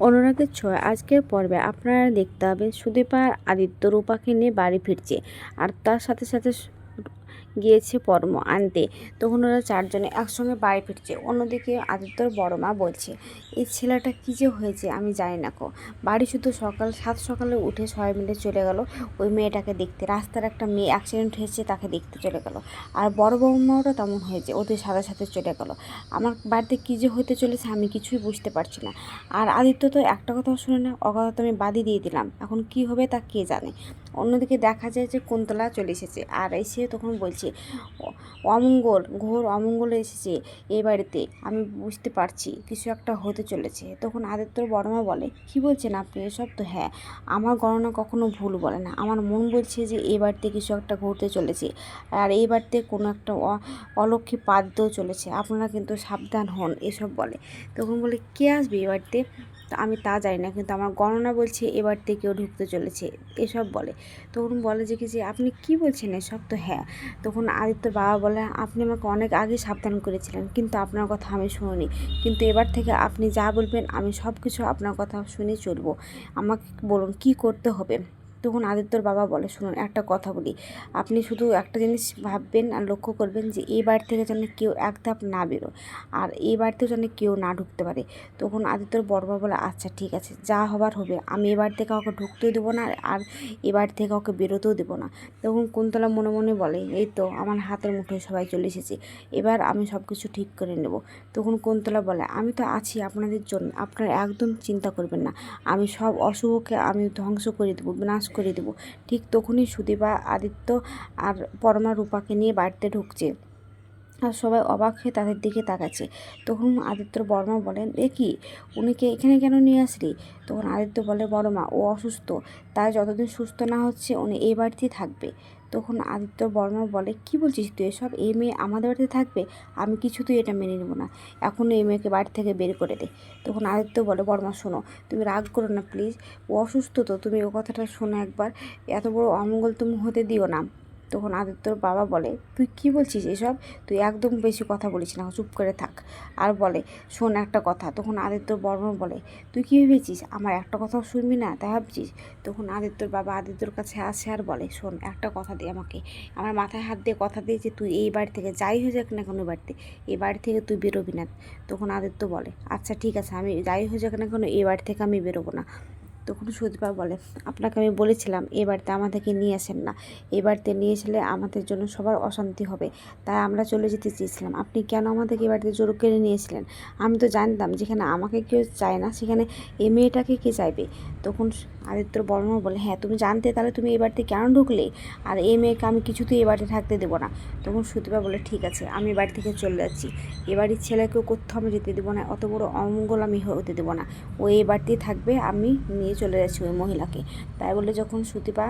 অনুরাগের ছয় আজকের পর্বে আপনারা দেখতে পাবেন সুদীপা আর আদিত্য রূপাকে নিয়ে বাড়ি ফিরছে। আর তার সাথে সাথে গিয়েছে পরম আনতে। তখন ওরা চারজনে একসঙ্গে বাড়ি ফিরছে। অন্যদিকে আদিত্যর বড় মা বলছে, এই ছেলেটা কী যে হয়েছে আমি জানি না কো বাড়ি শুধু সকাল সাত সকালে উঠে সবাই মিলে চলে গেল। ওই মেয়েটাকে দেখতে। রাস্তার একটা মেয়ে অ্যাক্সিডেন্ট হয়েছে, তাকে দেখতে চলে গেল। আর বড় বৌমাওটা তেমন হয়েছে, ওদের সাথে সাথে চলে গেল। আমার বাড়িতে কী যে হতে চলেছে আমি কিছুই বুঝতে পারছি না। আর আদিত্য তো একটা কথাও শুনে না ও কথা তো আমি বাদই দিয়ে দিলাম। এখন কি হবে তা কে জানে? অন্যদিকে দেখা যায় যে কুন্তলা চলে এসেছে। আর এসে তখন বলছে "অ- অমঙ্গল ঘোর অমঙ্গল এসেছে এই বাড়িতে। আমি বুঝতে পারছি, কিছু একটা হতে চলেছে। তখন আদিত্যর বড়মা বলে, কি বলছেন আপনি? এসব তো হ্যাঁ আমার গণনা কখনো ভুল বলে না। আমার মন বলছে যে এই বাড়িতে কিছু একটা ঘটতে চলেছে। আর এই বাড়িতে কোনো একটা অলক্ষী পাদ্যও চলেছে। আপনারা কিন্তু সাবধান হন, এসব বলে। তখন বলে, কে আসবে এ বাড়িতে? তা আমি তা জানি না, কিন্তু আমার গণনা বলছে এবার থেকেও ঢুকতে চলেছে, এসব বলে। তখন বলে যে কি যে, আপনি কি বলছেন এসব? তো হ্যাঁ তখন আদিত্যর বাবা বলে, আপনি আমাকে অনেক আগে সাবধান করেছিলেন, কিন্তু আপনার কথা আমি শুনিনি। কিন্তু এবার থেকে আপনি যা বলবেন, আমি সব কিছু আপনার কথা শুনে চলবো। আমাকে বলুন কি করতে হবে? তখন আদিত্যর বাবা বলে, শুনুন, একটা কথা বলি। আপনি শুধু একটা জিনিস ভাববেন আর লক্ষ্য করবেন যে, এই বাড়ি থেকে যেন কেউ এক ধাপ না বেরোয় আর এই বাড়িতেও যেন কেউ না ঢুকতে পারে। তখন আদিত্যর বড় বাবা বলে আচ্ছা ঠিক আছে, যা হবার হবে। আমি এ বাড়ি থেকে কাউকে ঢুকতেও দেবো না আর এ বাড়ি থেকে কাউকে বেরোতেও দেবো না। তখন কুন্তলা মনে মনে বলে, এই তো, আমার হাতের মুঠোয় সবাই চলে এসেছে। এবার আমি সব কিছু ঠিক করে নেব। তখন কুন্তলা বলে, আমি তো আছি আপনাদের জন্য। আপনারা একদম চিন্তা করবেন না। আমি সব অশুভকে আমি ধ্বংস করে দেবো। বিনাশ করে দেবো। ঠিক তখনই সুদীপা, আদিত্য আর পরমা রূপাকে নিয়ে বাড়িতে ঢুকছে। আর সবাই অবাক হয়ে তাদের দিকে তাকাচ্ছে। তখন আদিত্য বর্মা বলেন, এ কি? উনিকে এখানে কেন নিয়ে আসলি? তখন আদিত্য বলে, বর্মা, ও অসুস্থ। তাই যতদিন সুস্থ না হচ্ছে, উনি এই বাড়িতেই থাকবে। তখন আদিত্য বর্মা বলে, কি বলছিস তুই এসব? এ মেয়ে আমাদের বাড়িতে থাকবে? আমি কিছুতেই এটা মেনে নেব না। এখন এই মেয়েকে বাড়ি থেকে বের করে দে। তখন আদিত্য বলে, বর্মা, শোনো, তুমি রাগ করো না, প্লিজ। ও অসুস্থ তো, তুমি ও কথাটা শোনো একবার। এত বড় অমঙ্গল তুমি হতে দিও না। তখন আদিত্যর বাবা বলে, তুই কি বলছিস এসব? তুই একদম বেশি কথা বলিস না, চুপ করে থাক। আর বলে, শোন একটা কথা। তখন আদিত্য বর্মন বলে, তুই কী ভেবেছিস? আমার একটা কথাও শুনবি না? তাই ভাবছিস? তখন আদিত্যর বাবা আদিত্যর কাছে আসে আর বলে, শোন, একটা কথা দে আমাকে। আমার মাথায় হাত দিয়ে কথা দিয়ে যে তুই এই বাড়ি থেকে যাই হয়ে যাক না কোনো বাড়িতে। এই বাড়ি থেকে তুই বেরোবি না। তখন আদিত্য বলে আচ্ছা ঠিক আছে, আমি যাই হয়ে যাক না কেন এই বাড়ি থেকে আমি বেরোবো না। তখন সুদীপা বলে? আপনাকে আমি বলেছিলাম এ বাড়িতে আমাদেরকে নিয়ে আসেন না। এ বাড়িতে নিয়ে এসলে আমাদের জন্য সবার অশান্তি হবে। তাই আমরা চলে যেতে চেয়েছিলাম। আপনি কেন আমাদেরকে বাড়িতে জোর কেড়ে নিয়েছিলেন আমি তো জানতাম যেখানে আমাকে কেউ চায় না, সেখানে এ মেয়েটাকে কে চাইবে? তখন আদিত্যর বর্মা বলে হ্যাঁ তুমি জানতে তাহলে তুমি এই বাড়িতে কেন ঢুকলে? আর এই মেয়েকে আমি কিছুতেই এ বাড়িতে থাকতে দেবো না। তখন সুতিবা বলে, ঠিক আছে, আমি বাড়ি থেকে চলে যাচ্ছি। এ বাড়ির ছেলেকেও কোথাও আমি যেতে দেবো না, অত বড় অমঙ্গল আমি হতে দেবো না। ও এই বাড়িতেই থাকবে, আমি নিয়ে চলে যাচ্ছি ওই মহিলাকে। তাই বলে যখন সুদীপা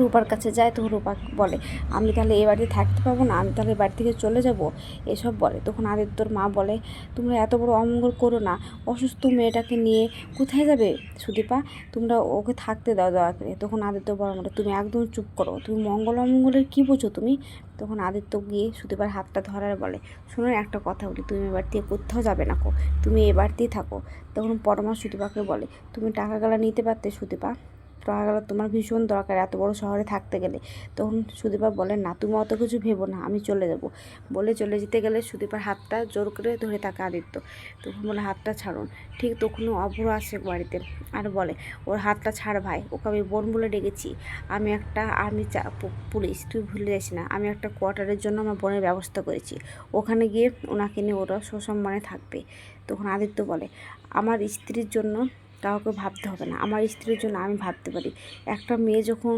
রূপার কাছে যায় তো রূপা বলে, আমি তাহলে এ বাড়িতে থাকতে পারব না, আমি তাহলে বাড়ি থেকে চলে যাব? এসব বলে। তখন আদিত্যর মা বলে, তোমরা এত বড় অমঙ্গল করো না, অসুস্থ মেয়েটাকে নিয়ে কোথায় যাবে সুদীপা? তোমরা ওকে থাকতে দাও দয়া করে। তখন আদিত্য বড় বলে তুমি একদম চুপ করো, তুমি মঙ্গল অমঙ্গলের কী বোঝো তুমি? তখন আদিত্য গিয়ে সুদীপার হাতটা ধরার বলে, শোনো একটা কথা বলি, তুমি এবার দিয়ে কোথাও যাবে না কো, তুমি এবার বাড়িতেই থাকো। তখন পরমা সুদীপাকে বলে, তুমি টাকা টাকাগুলো নিতে পারতে সুদীপা? টাকা গেল তোমার ভীষণ দরকার এত বড় শহরে থাকতে গেলে। তখন সুদীপা বলে, না, তুমি অত কিছু ভেবো না, আমি চলে যাব। বলে চলে যেতে গেলে সুদীপার হাতটা জোর করে ধরে থাকে আদিত্য। তখন বলে, হাতটা ছাড়ুন। ঠিক তখনও অভ্র আসে বাড়িতে আর বলে, ওর হাতটা ছাড় ভাই, ওকে আমি বোন বলে ডেকেছি। আমি একটা আর্মি চা পুলিশ, তুই ভুলে যাস না, আমি একটা কোয়ার্টারের জন্য আমার বোনের ব্যবস্থা করেছি। ওখানে গিয়ে ওনাকে নিয়ে ওরা সসম্মানে থাকবে। তখন আদিত্য বলে, আমার স্ত্রীর জন্য কাউকে ভাবতে হবে না। আমার স্ত্রীর জন্য আমি ভাবতে পারি। একটা মেয়ে যখন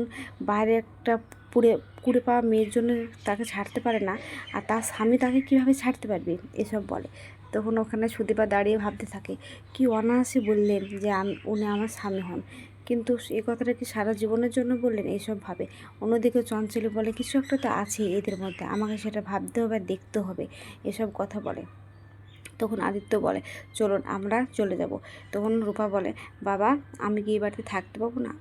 বাইরে একটা পুড়ে কুড়ে পাওয়া মেয়ের জন্য তাকে ছাড়তে পারে না, আর তার স্বামী তাকে কীভাবে ছাড়তে পারবে? এসব বলে। তখন ওখানে সুদীপা দাঁড়িয়ে ভাবতে থাকে, কি অনায়াসে বললেন যে আমি উনি আমার স্বামী হন। কিন্তু এই কথাটা কি সারা জীবনের জন্য বললেন? এইসব ভাবে। অন্যদিকে চঞ্চলী বলে, কিছু একটা তো আছে এদের মধ্যে। আমাকে সেটা ভাবতে হবে, দেখতে হবে। এসব কথা বলে। তখন আদিত্য বলে, চলুন, আমরা চলে যাব। তখন রূপা বলে, বাবা, আমি কি এই বাড়িতে থাকতে পাবো না?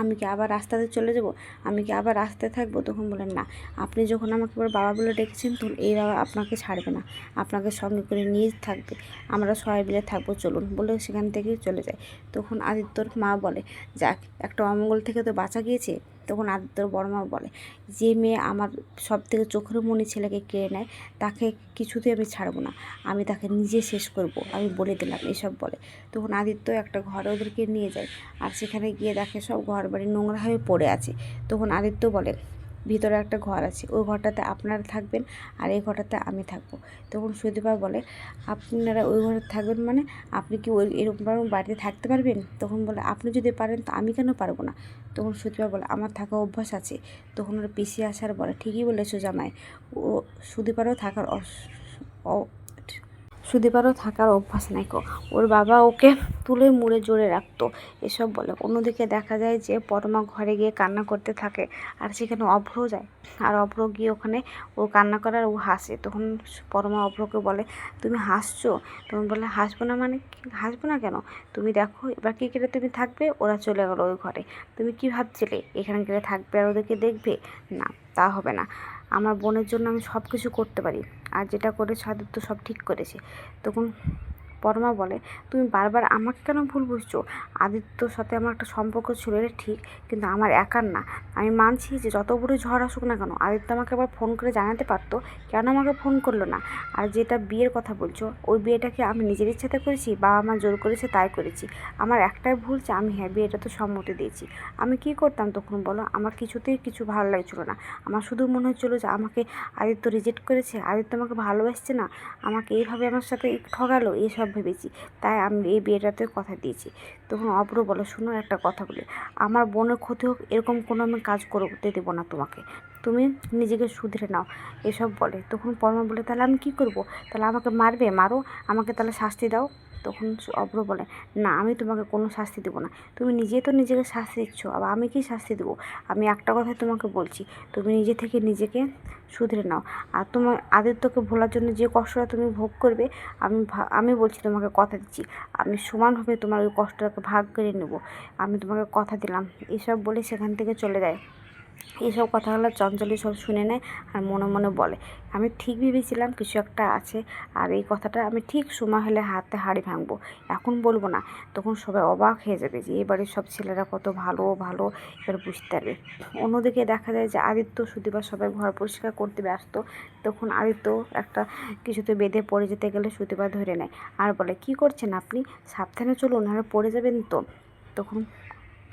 আমি কি আবার রাস্তাতে চলে যাব? আমি কি আবার রাস্তায় থাকব? তখন বলেন না, আপনি যখন আমাকে এবার বাবা বলে ডেকেছেন, তখন এই বাবা আপনাকে ছাড়বে না। আপনাকে সঙ্গে করে নিয়ে থাকবে। আমরা সবাই মিলে থাকব, চলুন। বলে সেখান থেকে চলে যায়। তখন আদিত্যর মা বলে, যাক, একটা অমঙ্গল থেকে তো বাঁচা গিয়েছে। তখন আদিত্যর বড় মা বলে, যে মেয়ে আমার সব থেকে চোখের মনি ছেলেকে কেড়ে নেয়, তাকে কিছুতেই আমি ছাড়বো না। আমি তাকে নিজে শেষ করব। আমি বলে দিলাম। এসব বলে। তখন আদিত্য একটা ঘরে ওদেরকে নিয়ে যায়। আর সেখানে গিয়ে দেখে সব ঘর বাড়ি নোংরা হয়ে পড়ে আছে। তখন আদিত্য বলে ভিতরে একটা ঘর আছে, ওই ঘরটাতে আপনারা থাকবেন আর এই ঘরটাতে আমি থাকব। তখন সুদীপা বলে, আপনারা ওই ঘরে থাকবেন মানে আপনি কি ওই এরকম বাড়িতে থাকতে পারবেন? তখন বলে, আপনি যদি পারেন তো আমি কেন পারব না? তখন সুদীপা বলে, আমার থাকা অভ্যাস আছে। তখন ওরা পিছিয়ে আসার বলে ঠিকই বলেছ জামাই, ও সুদীপারও থাকার সুদীপারও থাকার অভ্যাস নাই ওর বাবা ওকে তুলে মুড়ে জোরে রাখতো। এসব বলে। অন্যদিকে দেখা যায় যে পরমা ঘরে গিয়ে কান্না করতে থাকে আর সেখানে অভ্র যায়। আর অভ্র গিয়ে ওখানে ও কান্না করার ও হাসে। তখন পরমা অভ্রকে বলে, তুমি হাসছো? তখন বলে, হাসবো না মানে? হাসবো না কেন? তুমি দেখো, এবার কী কেটে তুমি থাকবে, ওরা চলে গেলো ওই ঘরে। তুমি কি ভাবছিলে? এখানে গেলে থাকবে আর ওদেরকে দেখবে? না, তা হবে না। আমার বোনের জন্য আমি সব কিছু করতে পারি। আর যেটা করেছে তো সব ঠিক করেছে। তখন পরমা বলে, তুমি বারবার আমাকে কেন ভুল বুঝছ? আদিত্যর সাথে আমার একটা সম্পর্ক ছিল, এটা ঠিক, কিন্তু আমার একার না। আমি মানছি যে যত বড় ঝড় আসুক না কেন, আদিত্য আমাকে আবার ফোন করে জানাতে পারতো, কেন আমাকে ফোন করল না? আর যেটা বিয়ের কথা বলছো, ওই বিয়েটাকে আমি নিজের ইচ্ছাতে করেছি, বাবা মা জোর করেছে তাই করেছি। আমার একটাই ভুল যে আমি হ্যাঁ বিয়েটা তো সম্মতি দিয়েছি। আমি কি করতাম তখন বলো? আমার কিছুতেই কিছু ভালো লাগছিল না। আমার শুধু মনে হচ্ছিল যে আমাকে আদিত্য রিজেক্ট করেছে। আদিত্য আমাকে ভালোবাসছে না। আমাকে এইভাবে আমার সাথে ঠগালো, এইসব ভেবেছি। তাই আমি এই বিয়েটাতে কথা দিয়েছি। তখন অপর বলো, শোনো একটা কথা বলি। আমার বোনের ক্ষতি হোক, এরকম কোনো আমি কাজ করতে দেবো না তোমাকে। তুমি নিজেকে শুধরে নাও, এসব বলে। তখন পরমা বলে, তাহলে আমি কী করব? তাহলে আমাকে মারবে? মারো? আমাকে তাহলে শাস্তি দাও? তখন অব্র বলে, না, আমি তোমাকে কোনো শাস্তি দেবো না। তুমি নিজে তো নিজেকে শাস্তি দিচ্ছ, আবার আমি কি শাস্তি দেবো? আমি একটা কথাই তোমাকে বলছি, তুমি নিজে থেকে নিজেকে শুধরে নাও। আর তোমার আদিত্যকে ভোলার জন্য যে কষ্টটা তুমি ভোগ করবে, আমি আমি বলছি তোমাকে কথা দিচ্ছি। আমি সমানভাবে তোমার ওই কষ্টটাকে ভাগ করে নেব। আমি তোমাকে কথা দিলাম। এসব বলে সেখান থেকে চলে যায়। এইসব কথাগুলো চঞ্চলি সব শুনে নেয় আর মনে মনে বলে, আমি ঠিক ভেবেছিলাম কিছু একটা আছে আর এই কথাটা আমি ঠিক সময় হলে হাতে হাড়ি ভাঙবো। এখন বলব না। তখন সবাই অবাক হয়ে যাবে যে এ বাড়ির সব ছেলেরা কত ভালো ভালো এবার বুঝতে পারবে। অন্যদিকে দেখা যায় যে আদিত্য সুদীপা সবাই ঘর পরিষ্কার করতে ব্যস্ত। তখন আদিত্য একটা কিছুতে বেঁধে পড়ে যেতে গেলে সুদীপা ধরে নেয়, আর বলে, কি করছেন আপনি? সাবধানে চলুন আর পড়ে যাবেন তো? তখন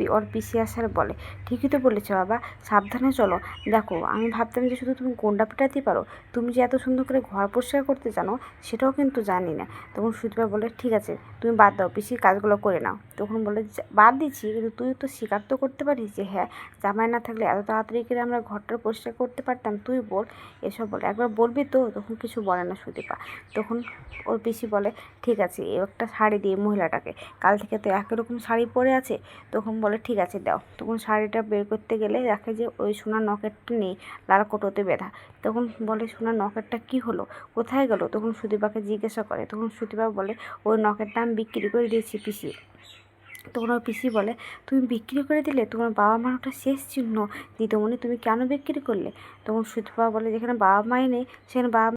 ওর পিসি আসার বলে। ঠিকই তো বলেছ বাবা, সাবধানে চলো। দেখো, আমি ভাবতাম যে শুধু তুমি গোন্ডা পেটাতেই পারো। তুমি যে এত সুন্দর করে ঘর পরিষ্কার করতে জানো, সেটাও কিন্তু জানি না। তখন সুদীপা বলে, ঠিক আছে, তুমি বাদ দাও, পিসির কাজগুলো করে নাও। তখন বলে, "যা- বাদ দিচ্ছি, কিন্তু তুই তো স্বীকার তো করতে পারিস যে হ্যাঁ জামাই না থাকলে এত তাড়াতাড়ি করে আমরা ঘরটা পরিষ্কার করতে পারতাম, তুই বল। এসব বলে, একবার বলবি তো? তখন কিছু বলে না সুদীপা। তখন ওর পিসি বলে, ঠিক আছে একটা শাড়ি দিয়ে মহিলাটাকে। কাল থেকে তো একই রকম শাড়ি পরে আছে। তখন বলে, ঠিক আছে, দাও। তখন শাড়িটা বের করতে গেলে দেখে যে ওই সোনার নকেটটা নেই, লাল কোটোতে বেঁধা। তখন বলে, সোনার নকেটটা কি হলো? কোথায় গেল? তখন সুদীপাকে জিজ্ঞাসা করে। তখন সুদীপা বলে, ওই নকেটটা আমি বিক্রি করে দিয়েছি, পিসি। তখন ওর পিসি বলে, তুমি বিক্রি করে দিলে? তোমার বাবা মার ওটা শেষ চিহ্ন। দিতমণি তুমি কেন বিক্রি করলে? তখন সুদীপা বলে, যেখানে বাবা মাই নেই, সেখানে বাবা